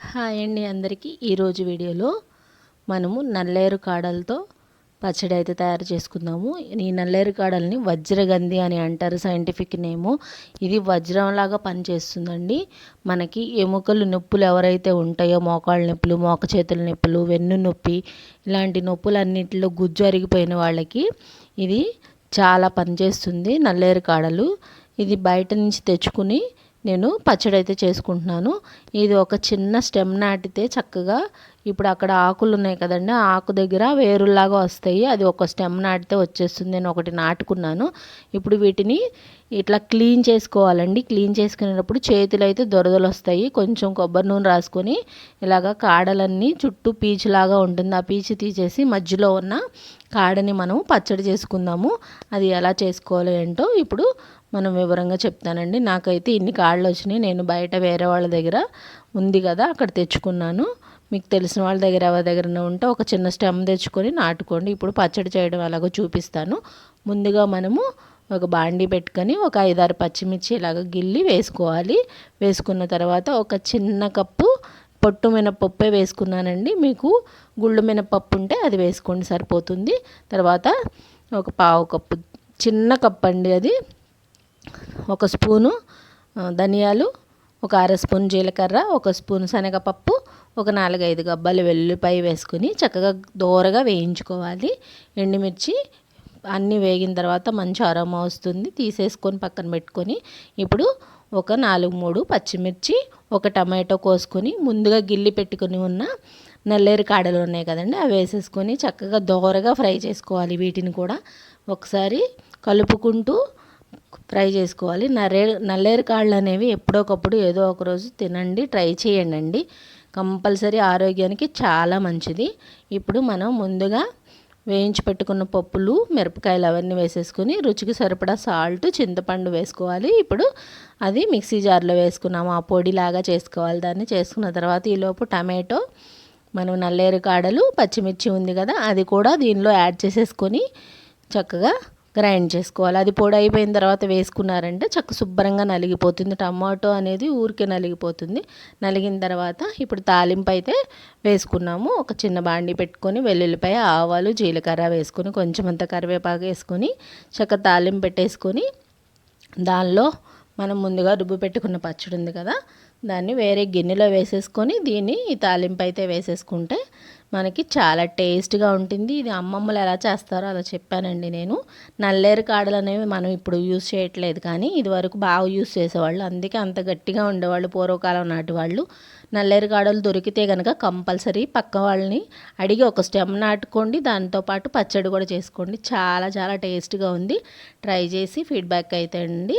Hi అండి అందరికీ. ఈరోజు వీడియోలో మనము నల్లేరు కాడలతో పచ్చడి అయితే తయారు చేసుకుందాము. ఈ నల్లేరు కాడల్ని వజ్రగంధి అని అంటారు సైంటిఫిక్ నేము. ఇది వజ్రంలాగా పనిచేస్తుందండి. మనకి ఎముకలు నొప్పులు ఎవరైతే ఉంటాయో మోకాళ్ళ నొప్పులు మోక చేతుల నొప్పులు వెన్ను నొప్పి ఇలాంటి నొప్పులు అన్నింటిలో గుజ్జు అరిగిపోయిన వాళ్ళకి ఇది చాలా పనిచేస్తుంది నల్లేరు కాడలు. ఇది బయట నుంచి తెచ్చుకుని నేను పచ్చడి అయితే చేసుకుంటున్నాను. ఇది ఒక చిన్న స్టెమ్ నాటితే చక్కగా ఇప్పుడు అక్కడ ఆకులు ఉన్నాయి కదండి ఆకు దగ్గర వేరులాగా వస్తాయి. అది ఒక స్టెమ్ నాటితే వచ్చేస్తుంది నేను ఒకటి నాటుకున్నాను. ఇప్పుడు వీటిని ఇట్లా క్లీన్ చేసుకోవాలండి. క్లీన్ చేసుకునేటప్పుడు చేతులు అయితే దొరదలు వస్తాయి. కొంచెం కొబ్బరి నూనె రాసుకొని ఇలాగ కాడలన్నీ చుట్టూ పీచులాగా ఉంటుంది. ఆ పీచు తీసేసి మధ్యలో ఉన్న కాడని మనం పచ్చడి చేసుకుందాము. అది ఎలా చేసుకోవాలి ఏంటో ఇప్పుడు మనం వివరంగా చెప్తానండి. నాకైతే ఇన్ని కాళ్ళు వచ్చినాయి. నేను బయట వేరే వాళ్ళ దగ్గర ఉంది కదా అక్కడ తెచ్చుకున్నాను. మీకు తెలిసిన వాళ్ళ దగ్గర ఎవరి దగ్గర ఉంటే ఒక చిన్న స్టెమ్ తెచ్చుకొని నాటుకోండి. ఇప్పుడు పచ్చడి చేయడం ఎలాగో చూపిస్తాను. ముందుగా మనము ఒక బాండి పెట్టుకొని ఒక ఐదారు పచ్చిమిర్చి ఇలాగ గిల్లి వేసుకోవాలి. వేసుకున్న తర్వాత ఒక చిన్న కప్పు పొట్టు మినపప్పే వేసుకున్నానండి. మీకు గుళ్ళు మినపప్పు ఉంటే అది వేసుకోండి సరిపోతుంది. తర్వాత ఒక పావు కప్పు చిన్న కప్పు అండి అది. ఒక స్పూను ధనియాలు ఒక అర స్పూన్ జీలకర్ర ఒక స్పూన్ శనగపప్పు ఒక నాలుగైదు గబ్బాలు వెల్లుల్లిపాయ వేసుకుని చక్కగా దోరగా వేయించుకోవాలి. ఎండుమిర్చి అన్నీ వేగిన తర్వాత మంచి అరోమా వస్తుంది. తీసేసుకొని పక్కన పెట్టుకొని ఇప్పుడు ఒక నాలుగు మూడు పచ్చిమిర్చి ఒక టమాటో కోసుకొని ముందుగా గిల్లి పెట్టుకుని ఉన్న నల్లేరు కాడలు ఉన్నాయి కదండి అవి వేసేసుకొని చక్కగా దోరగా ఫ్రై చేసుకోవాలి వీటిని కూడా. ఒకసారి కలుపుకుంటూ ఫ్రై చేసుకోవాలి. నరే నల్లేరు కాళ్ళు అనేవి ఎప్పుడోకప్పుడు ఏదో ఒక రోజు తినండి ట్రై చేయండి కంపల్సరీ ఆరోగ్యానికి చాలా మంచిది. ఇప్పుడు మనం ముందుగా వేయించి పెట్టుకున్న పప్పులు మిరపకాయలు అవన్నీ వేసేసుకుని రుచికి సరిపడా సాల్ట్ చింతపండు వేసుకోవాలి. ఇప్పుడు అది మిక్సీ జార్లో వేసుకున్నాము. ఆ పొడిలాగా చేసుకోవాలి. దాన్ని చేసుకున్న తర్వాత ఈలోపు టమాటో మనం నల్లేరు కాడలు పచ్చిమిర్చి ఉంది కదా అది కూడా దీనిలో యాడ్ చేసేసుకొని చక్కగా గ్రైండ్ చేసుకోవాలి. అది పొడి అయిపోయిన తర్వాత వేసుకున్నారంటే చక్క శుభ్రంగా నలిగిపోతుంది. టమాటో అనేది ఊరికే నలిగిపోతుంది. నలిగిన తర్వాత ఇప్పుడు తాలింపు అయితే వేసుకున్నాము. ఒక చిన్న బాండి పెట్టుకొని వెల్లుల్లిపాయ ఆవాలు జీలకర్ర వేసుకొని కొంచెం అంత కరివేపాకు వేసుకొని చక్క తాలింపు పెట్టేసుకొని దానిలో మనం ముందుగా రుబ్బు పెట్టుకున్న పచ్చడి ఉంది కదా దాన్ని వేరే గిన్నెలో వేసేసుకొని దీన్ని ఈ తాలింపు అయితే వేసేసుకుంటే మనకి చాలా టేస్ట్గా ఉంటుంది. ఇది అమ్మమ్మలు ఎలా చేస్తారో అలా చెప్పానండి నేను. నల్లేరు కాడలు అనేవి మనం ఇప్పుడు యూజ్ చేయట్లేదు కానీ ఇది వరకు బాగా యూజ్ చేసేవాళ్ళు. అందుకే అంత గట్టిగా ఉండేవాళ్ళు పూర్వకాలం నాటి వాళ్ళు. నల్లేరు కాడలు దొరికితే కనుక కంపల్సరీ పక్క వాళ్ళని అడిగి ఒక స్టెమ్ నాటుకోండి. దాంతోపాటు పచ్చడి కూడా చేసుకోండి. చాలా చాలా టేస్ట్గా ఉంది. ట్రై చేసి ఫీడ్బ్యాక్ అయితే అండి.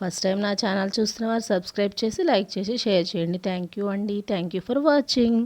ఫస్ట్ టైం నా ఛానల్ చూస్తున్న వారు సబ్స్క్రైబ్ చేసి లైక్ చేసి షేర్ చేయండి. థ్యాంక్ యూ అండి. Thank you for watching.